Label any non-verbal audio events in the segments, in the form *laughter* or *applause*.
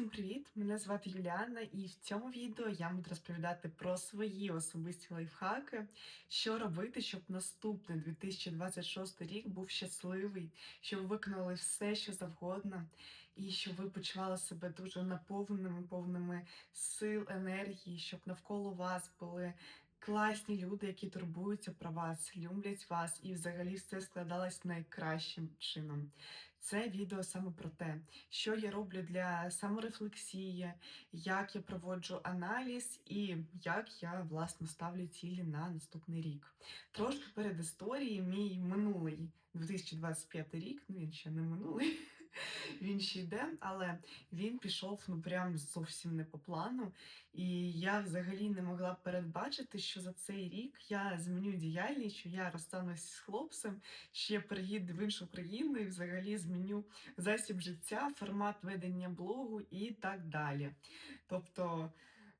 Всім привіт! Мене звати Юліана, і в цьому відео я буду розповідати про свої особисті лайфхаки, що робити, щоб наступний 2026 рік був щасливий, щоб ви виконали все, що завгодно, і щоб ви почували себе дуже наповненими, повними сил, енергії, щоб навколо вас були класні люди, які турбуються про вас, люблять вас, і взагалі все складалось найкращим чином. Це відео саме про те, що я роблю для саморефлексії, як я проводжу аналіз і як я власне ставлю цілі на наступний рік. Трошки перед історією, мій минулий 2025 рік, ну він ще не минулий, він ще йде, але він пішов ну прям зовсім не по плану. І я взагалі не могла передбачити, що за цей рік я зміню діяльність, що я розстанусь з хлопцем, що я переїду в іншу країну і взагалі зміню засіб життя, формат ведення блогу і так далі. Тобто.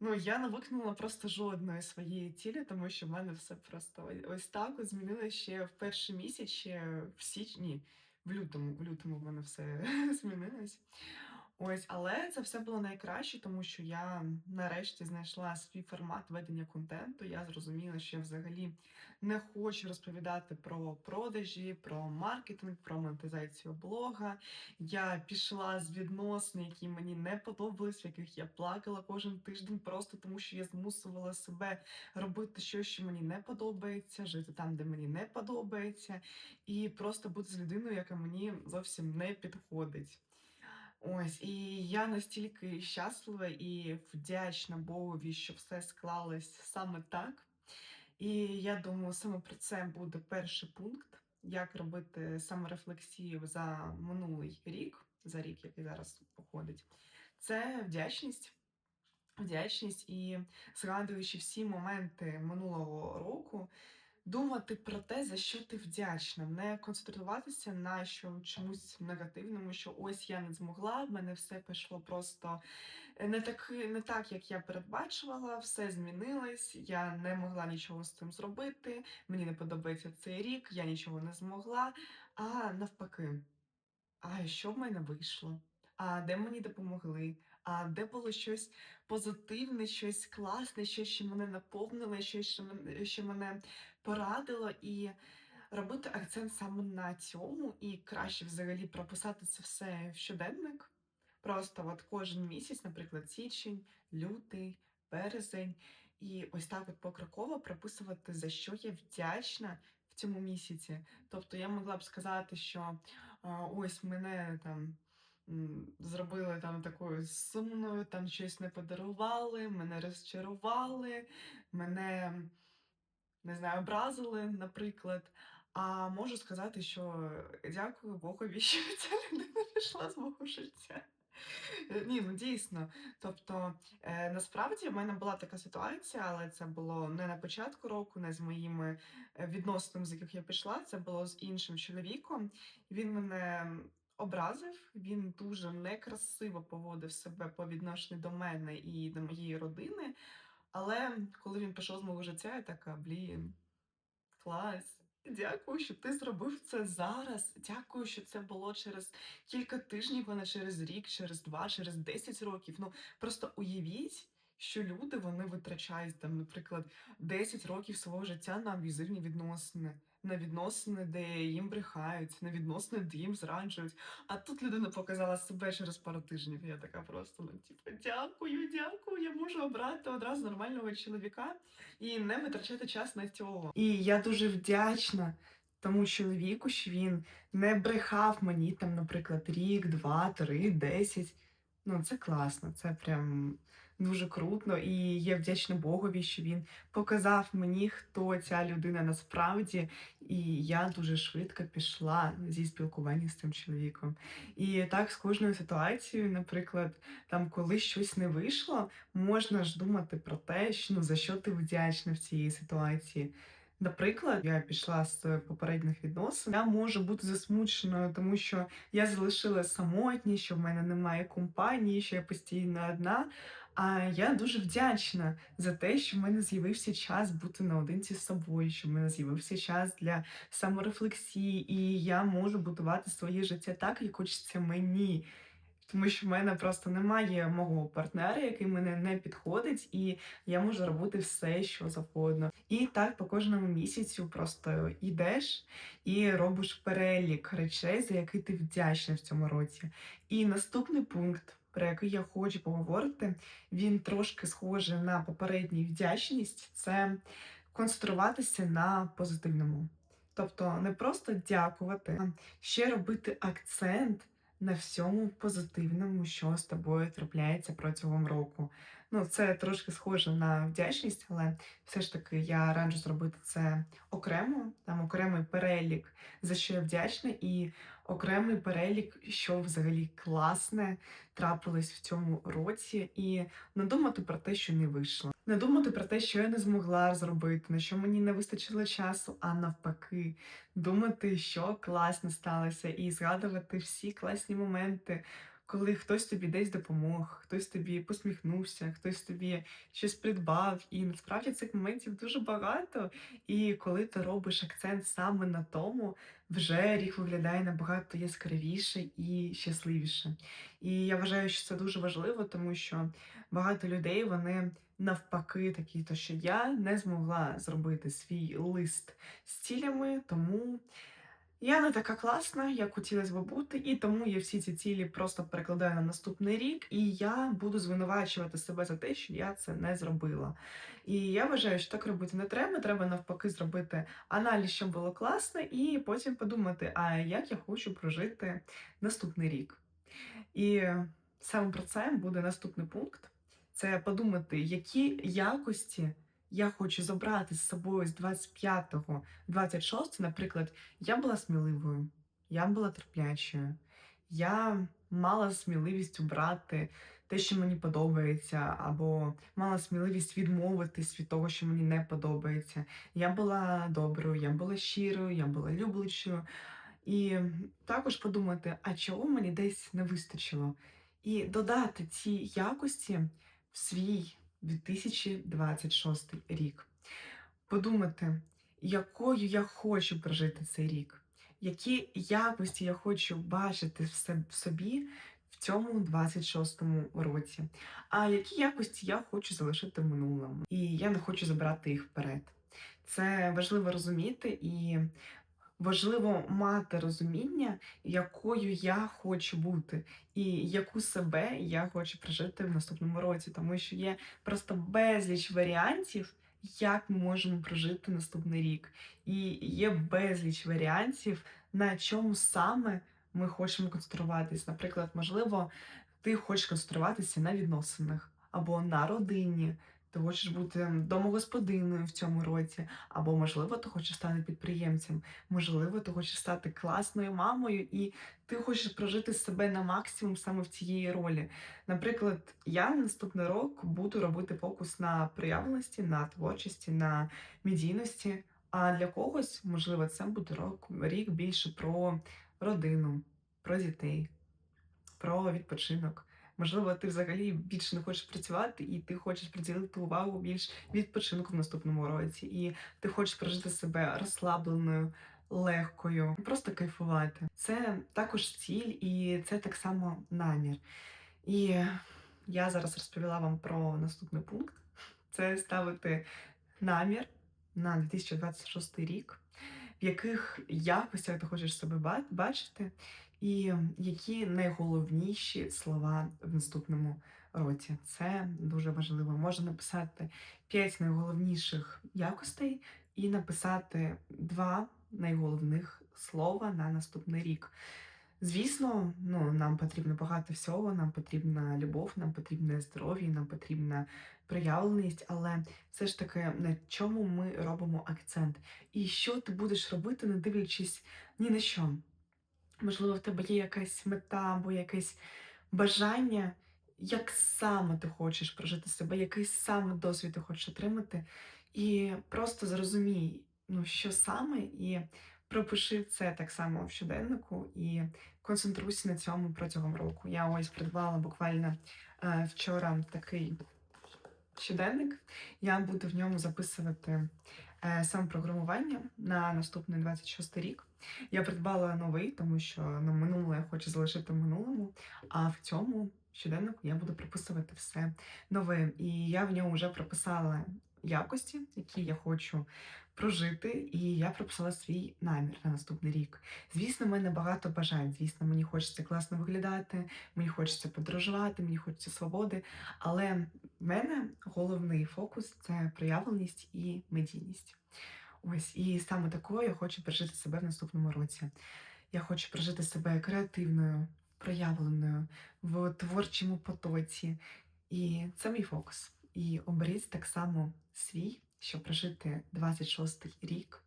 Ну, я не виконала просто жодної своєї цілі, тому що в мене все просто ось так змінилося ще в перший місяць, ще в січні, в лютому, в лютому в мене все *laughs* змінилось. Ось, але це все було найкраще, тому що я нарешті знайшла свій формат ведення контенту. Я зрозуміла, що я взагалі не хочу розповідати про продажі, про маркетинг, про монетизацію блога. Я пішла з відносин, які мені не подобались, в яких я плакала кожен тиждень, просто тому що я змусувала себе робити щось, що мені не подобається, жити там, де мені не подобається, і просто бути з людиною, яка мені зовсім не підходить. Ось, і я настільки щаслива і вдячна Богові, що все склалось саме так. І я думаю, саме про це буде перший пункт, як робити саморефлексію за минулий рік, за рік, який зараз походить. Це вдячність. Вдячність і згадуючи всі моменти минулого року, думати про те, за що ти вдячна, не концентруватися на що чомусь негативному, що ось я не змогла, в мене все пішло просто е, не так, не так, як я передбачувала, все змінилось, я не могла нічого з цим зробити, мені не подобається цей рік, я нічого не змогла. А навпаки, а що в мене вийшло? А де мені допомогли? А де було щось позитивне, щось класне, щось, що мене наповнило, щось, що мене, що мене порадило, і робити акцент саме на цьому, і краще взагалі прописати це все в щоденник. Просто от кожен місяць, наприклад, січень, лютий, березень, і ось так от покроково прописувати, за що я вдячна в цьому місяці. Тобто я могла б сказати, що ось мене там зробили там такою сумною, там щось не подарували, мене розчарували, мене не знаю, образили, наприклад. А можу сказати, що дякую Богові, *laughs* що ця людина пішла з мого життя. Е, Ні, ну дійсно. Тобто, е, насправді в мене була така ситуація, але це було не на початку року, не з моїми е, відносинами, з яких я пішла. Це було з іншим чоловіком. Він мене образив, він дуже некрасиво поводив себе по відношенню до мене і до моєї родини. Але коли він пішов з мого життя, я така, блін, клас. Дякую, що ти зробив це зараз. Дякую, що це було через кілька тижнів, а не через рік, через два, через 10 років. Ну просто уявіть, що люди вони витрачають там, наприклад, 10 років свого життя на аб'юзивні відносини, на відносини, де їм брехають, на відносини, де їм зраджують. А тут людина показала себе через пару тижнів. Я така просто ну, типу, дякую, дякую. Я можу обрати одразу нормального чоловіка і не витрачати час на цього. І я дуже вдячна. Тому чоловіку, що він не брехав мені там, наприклад, рік, два, три, десять. Ну, це класно, це прям дуже круто. І я вдячна Богові, що він показав мені, хто ця людина насправді. І я дуже швидко пішла зі спілкування з цим чоловіком. І так з кожною ситуацією, наприклад, там, коли щось не вийшло, можна ж думати про те, що ну за що ти вдячна в цій ситуації. Наприклад, я пішла з попередніх відносин. Я можу бути засмученою, тому що я залишилася самотні, що в мене немає компанії, що я постійно одна. А я дуже вдячна за те, що в мене з'явився час бути наодинці з собою, що в мене з'явився час для саморефлексії, і я можу будувати своє життя так, як хочеться мені. Тому що в мене просто немає мого партнера, який мене не підходить, і я можу робити все, що завгодно. І так по кожному місяцю просто йдеш і робиш перелік речей, за які ти вдячний в цьому році. І наступний пункт, про який я хочу поговорити, він трошки схожий на попередній вдячність. Це концентруватися на позитивному. Тобто не просто дякувати, а ще робити акцент на всьому позитивному, що з тобою трапляється протягом року. Ну, це трошки схоже на вдячність, але все ж таки я раджу зробити це окремо, там окремий перелік, за що я вдячна, і окремий перелік, що взагалі класне трапилось в цьому році, і не думати про те, що не вийшло. Не думати про те, що я не змогла зробити, на що мені не вистачило часу, а навпаки, думати, що класно сталося, і згадувати всі класні моменти, коли хтось тобі десь допомог, хтось тобі посміхнувся, хтось тобі щось придбав. І насправді цих моментів дуже багато. І коли ти робиш акцент саме на тому, вже рік виглядає набагато яскравіше і щасливіше. І я вважаю, що це дуже важливо, тому що багато людей вони навпаки такі, то що я не змогла зробити свій лист з цілями, тому я не така класна, як хотілося б бути, і тому я всі ці цілі просто перекладаю на наступний рік, і я буду звинувачувати себе за те, що я це не зробила. І я вважаю, що так робити не треба. Треба навпаки зробити аналіз, що було класно, і потім подумати, а як я хочу прожити наступний рік. І саме про це буде наступний пункт. Це подумати, які якості я хочу забрати з собою з 25-го, 26 наприклад, я була сміливою, я була терплячою, я мала сміливість обрати те, що мені подобається, або мала сміливість відмовитись від того, що мені не подобається. Я була доброю, я була щирою, я була люблячою. І також подумати, а чого мені десь не вистачило, і додати ці якості в свій 2026 рік. Подумати, якою я хочу прожити цей рік, які якості я хочу бачити в собі в цьому 26-му році, а які якості я хочу залишити в минулому. І я не хочу забрати їх вперед. Це важливо розуміти і важливо мати розуміння, якою я хочу бути, і яку себе я хочу прожити в наступному році, тому що є просто безліч варіантів, як ми можемо прожити наступний рік. І є безліч варіантів, на чому саме ми хочемо концентруватись. Наприклад, можливо, ти хочеш концентруватися на відносинах або на родині. Ти хочеш бути домогосподиною в цьому році, або, можливо, ти хочеш стати підприємцем, можливо, ти хочеш стати класною мамою, і ти хочеш прожити себе на максимум саме в цієї ролі. Наприклад, я на наступний рок буду робити фокус на проявленості, на творчості, на медійності. А для когось, можливо, це буде рок, рік більше про родину, про дітей, про відпочинок. Можливо, ти взагалі більше не хочеш працювати, і ти хочеш приділити увагу більш відпочинку в наступному році, і ти хочеш прожити себе розслабленою, легкою, просто кайфувати. Це також ціль, і це так само намір. І я зараз розповіла вам про наступний пункт: це ставити намір на 2026 рік, в яких якостях ти хочеш себе бачити, і які найголовніші слова в наступному році. Це дуже важливо. Можна написати 5 найголовніших якостей і написати два найголовних слова на наступний рік. Звісно, ну, нам потрібно багато всього, нам потрібна любов, нам потрібне здоров'я, нам потрібна проявленість, але все ж таки на чому ми робимо акцент? І що ти будеш робити, не дивлячись ні на що? Можливо, в тебе є якась мета або якесь бажання, як саме ти хочеш прожити себе, який саме досвід ти хочеш отримати, і просто зрозумій, ну, що саме, і пропиши це так само в щоденнику і концентруйся на цьому протягом року. Я ось придбала буквально е, вчора такий щоденник. Я буду в ньому записувати е, самопрограмування на наступний 26 рік. Я придбала новий, тому що на минуле я хочу залишити в минулому, а в цьому щоденнику я буду прописувати все нове. І я в ньому вже прописала якості, які я хочу прожити, і я прописала свій намір на наступний рік. Звісно, в мене багато бажань. Звісно, мені хочеться класно виглядати, мені хочеться подорожувати, мені хочеться свободи. Але в мене головний фокус це проявленість і медійність. Ось, і саме такою я хочу пережити себе в наступному році. Я хочу прожити себе креативною, проявленою в творчому потоці. І це мій фокус. І оберіть так само свій, щоб прожити 26-й рік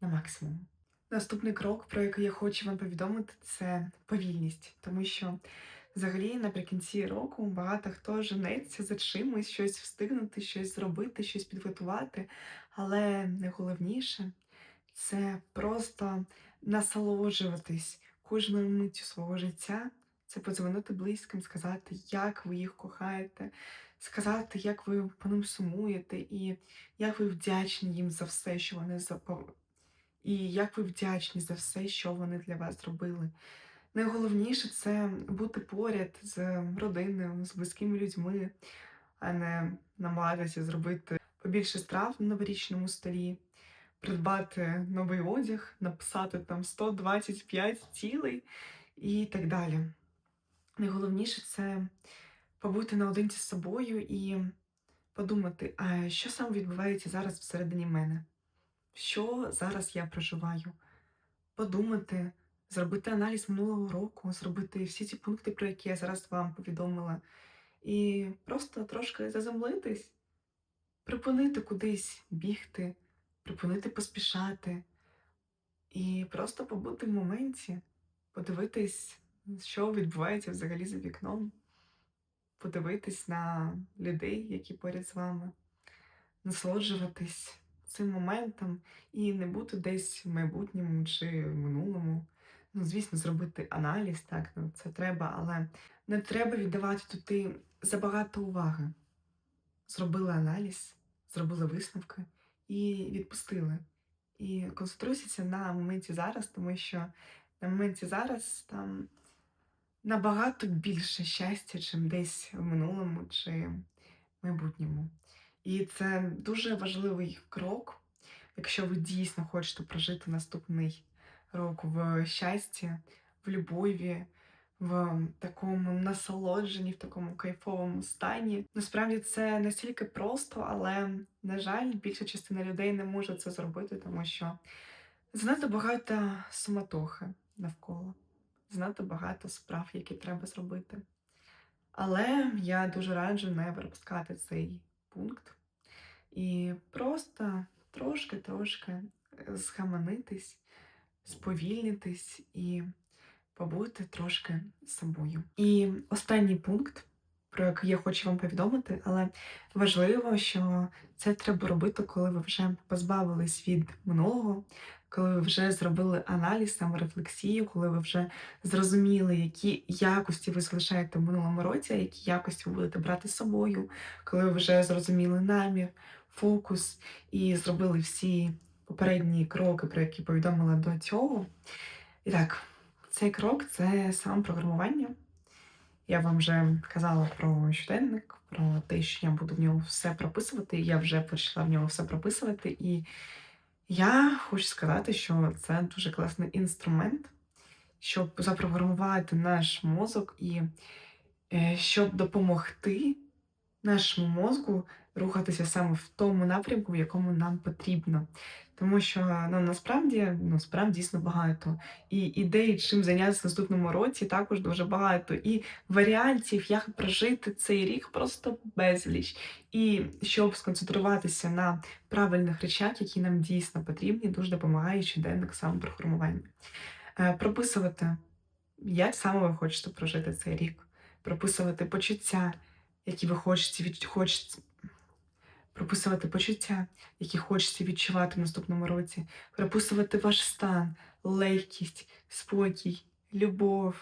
на максимум. Наступний крок, про який я хочу вам повідомити, це повільність, тому що взагалі наприкінці року багато хто женеться за чимось, щось встигнути, щось зробити, щось підготувати. Але найголовніше це просто насолоджуватись кожною миттю свого життя, це подзвонити близьким, сказати, як ви їх кохаєте, сказати, як ви по ним сумуєте, і як ви вдячні їм за все, що вони запо... і як ви вдячні за все, що вони для вас зробили. Найголовніше це бути поряд з родиною, з близькими людьми, а не намагатися зробити побільше страв на новорічному столі, придбати новий одяг, написати там 125 цілей і так далі. Найголовніше це побути наодинці з собою і подумати, а що саме відбувається зараз всередині мене? Що зараз я проживаю? Подумати, зробити аналіз минулого року, зробити всі ці пункти, про які я зараз вам повідомила, і просто трошки заземлитись, припинити кудись бігти, припинити поспішати, і просто побути в моменті, подивитись, що відбувається взагалі за вікном, подивитись на людей, які поряд з вами, насолоджуватись цим моментом і не бути десь в майбутньому чи в минулому. Ну, звісно, зробити аналіз, так, ну це треба, але не треба віддавати туди забагато уваги. Зробили аналіз, зробили висновки і відпустили. І концентруйтеся на моменті зараз, тому що на моменті зараз там набагато більше щастя, чим десь в минулому чи майбутньому. І це дуже важливий крок, якщо ви дійсно хочете прожити наступний рок в щасті, в любові, в такому насолодженні, в такому кайфовому стані. Насправді це настільки просто, але, на жаль, більша частина людей не може це зробити, тому що занадто багато суматохи навколо, занадто багато справ, які треба зробити. Але я дуже раджу не пропускати цей пункт і просто трошки-трошки схаменитись, сповільнитись і побути трошки собою. І останній пункт, про який я хочу вам повідомити, але важливо, що це треба робити, коли ви вже позбавились від минулого, коли ви вже зробили аналіз, саморефлексію, коли ви вже зрозуміли, які якості ви залишаєте в минулому році, які якості ви будете брати з собою, коли ви вже зрозуміли намір, фокус і зробили всі попередні кроки, про які повідомила до цього. І так, цей крок це самопрограмування. Я вам вже казала про щоденник, про те, що я буду в нього все прописувати. Я вже почала в нього все прописувати, і я хочу сказати, що це дуже класний інструмент, щоб запрограмувати наш мозок і е, щоб допомогти нашому мозку рухатися саме в тому напрямку, в якому нам потрібно. Тому що ну, насправді ну, справ дійсно багато. І ідей, чим зайнятися в наступному році, також дуже багато. І варіантів, як прожити цей рік, просто безліч. І щоб сконцентруватися на правильних речах, які нам дійсно потрібні, дуже допомагає щоденник самопрограмування. Е, прописувати, як саме ви хочете прожити цей рік, прописувати почуття, які ви хочете від... хочете прописувати почуття, які хочеться відчувати в наступному році, прописувати ваш стан, легкість, спокій, любов,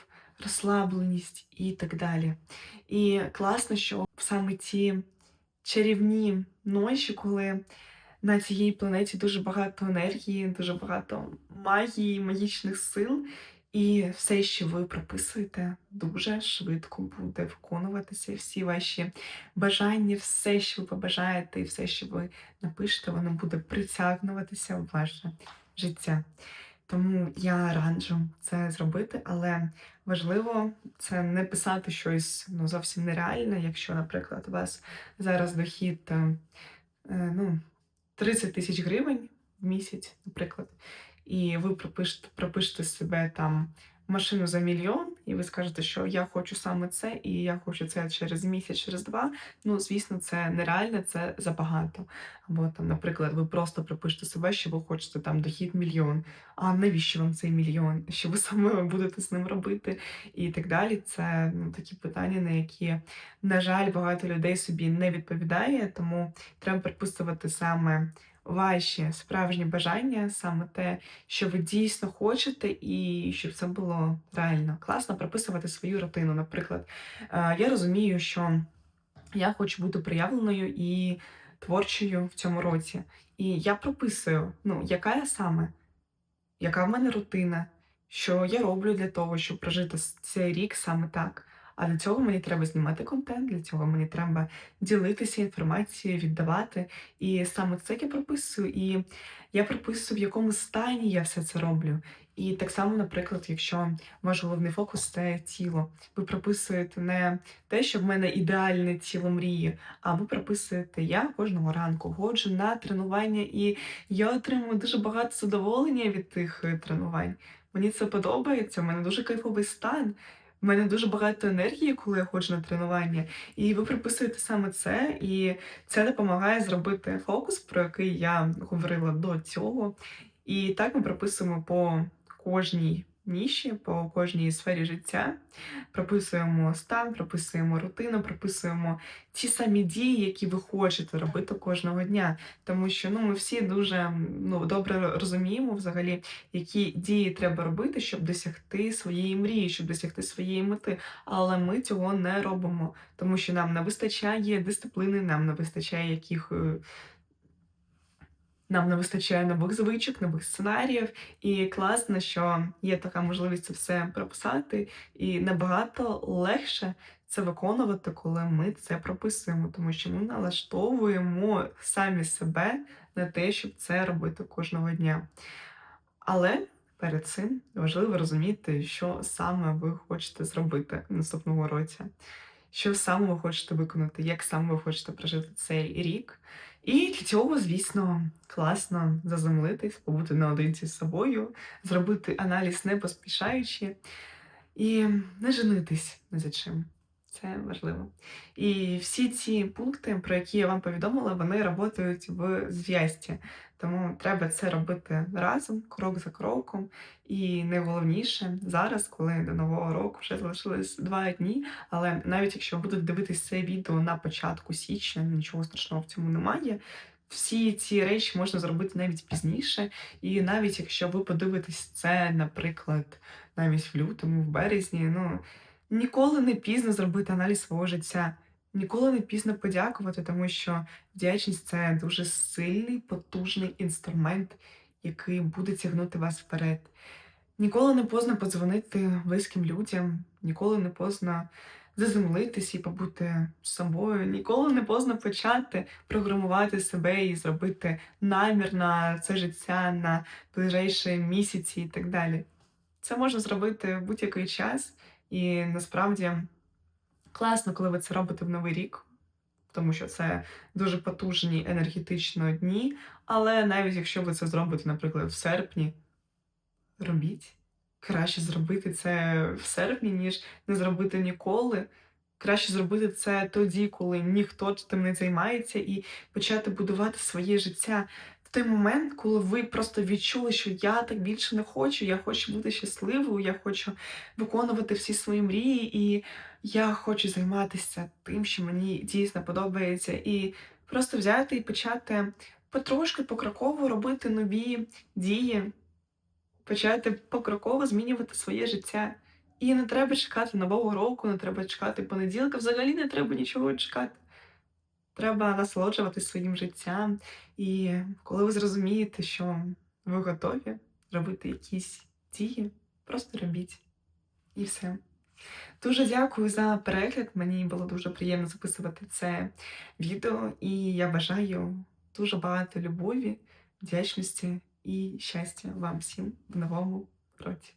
розслабленість і так далі. І класно, що саме ці чарівні ночі, коли на цій планеті дуже багато енергії, дуже багато магії, магічних сил, і все, що ви прописуєте, дуже швидко буде виконуватися. Всі ваші бажання, все, що ви побажаєте, і все, що ви напишете, воно буде притягнуватися в ваше життя. Тому я раджу це зробити, але важливо це не писати щось ну, зовсім нереальне. Якщо, наприклад, у вас зараз дохід е, е, ну, 30 тисяч гривень в місяць, наприклад, і ви пропишете, пропишете себе там машину за мільйон, і ви скажете, що я хочу саме це, і я хочу це через місяць, через два. Ну, звісно, це нереально, це забагато. Або там, наприклад, ви просто пропишете себе, що ви хочете там дохід мільйон. А навіщо вам цей мільйон? Що ви саме будете з ним робити? І так далі. Це ну, такі питання, на які, на жаль, багато людей собі не відповідає, тому треба приписувати саме ваші справжні бажання, саме те, що ви дійсно хочете, і щоб це було реально класно прописувати свою рутину. Наприклад, е, я розумію, що я хочу бути проявленою і творчою в цьому році. І я прописую, ну, яка я саме, яка в мене рутина, що я роблю для того, щоб прожити цей рік саме так. А для цього мені треба знімати контент, для цього мені треба ділитися інформацією, віддавати. І саме це я прописую. І я прописую, в якому стані я все це роблю. І так само, наприклад, якщо ваш головний фокус це тіло, ви прописуєте не те, що в мене ідеальне тіло мрії, а ви прописуєте, я кожного ранку ходжу на тренування, і я отримую дуже багато задоволення від тих е, тренувань. Мені це подобається, в мене дуже кайфовий стан. В мене дуже багато енергії, коли я ходжу на тренування, і ви приписуєте саме це, і це допомагає зробити фокус, про який я говорила до цього. І так ми приписуємо по кожній ніші, по кожній сфері життя. Прописуємо стан, прописуємо рутину, прописуємо ті самі дії, які ви хочете робити кожного дня. Тому що ну, ми всі дуже ну, добре розуміємо взагалі, які дії треба робити, щоб досягти своєї мрії, щоб досягти своєї мети. Але ми цього не робимо, тому що нам не вистачає дисципліни, нам не вистачає яких. Нам не вистачає нових звичок, нових сценаріїв, і класно, що є така можливість це все прописати, і набагато легше це виконувати, коли ми це прописуємо, тому що ми налаштовуємо самі себе на те, щоб це робити кожного дня. Але перед цим важливо розуміти, що саме ви хочете зробити в наступному році, що саме ви хочете виконати, як саме ви хочете прожити цей рік. І для цього, звісно, класно заземлитись, побути наодинці з собою, зробити аналіз не поспішаючи і не женитись ні за чим. Це важливо. І всі ці пункти, про які я вам повідомила, вони працюють в зв'язці. Тому треба це робити разом, крок за кроком. І найголовніше зараз, коли до нового року вже залишилось два дні. Але навіть якщо будуть дивитися це відео на початку січня, нічого страшного в цьому немає. Всі ці речі можна зробити навіть пізніше, і навіть якщо ви подивитесь це, наприклад, навіть в лютому, в березні, ну ніколи не пізно зробити аналіз свого життя, ніколи не пізно подякувати, тому що вдячність це дуже сильний, потужний інструмент, який буде тягнути вас вперед. Ніколи не поздно подзвонити близьким людям, ніколи не поздно заземлитись і побути з собою, ніколи не поздно почати програмувати себе і зробити намір на це життя на ближайші місяці і так далі. Це можна зробити в будь-який час, і насправді класно, коли ви це робите в новий рік, тому що це дуже потужні енергетично дні. Але навіть якщо ви це зробите, наприклад, в серпні, робіть. Краще зробити це в серпні, ніж не зробити ніколи. Краще зробити це тоді, коли ніхто тим не займається, і почати будувати своє життя той момент, коли ви просто відчули, що я так більше не хочу, я хочу бути щасливою, я хочу виконувати всі свої мрії, і я хочу займатися тим, що мені дійсно подобається, і просто взяти і почати потрошки покроково робити нові дії почати покроково змінювати своє життя. І не треба чекати нового року, не треба чекати понеділка, взагалі не треба нічого чекати. Треба насолоджуватись своїм життям. І коли ви зрозумієте, що ви готові робити якісь дії, просто робіть. І все. Дуже дякую за перегляд. Мені було дуже приємно записувати це відео, і я бажаю дуже багато любові, вдячності і щастя вам всім в новому році.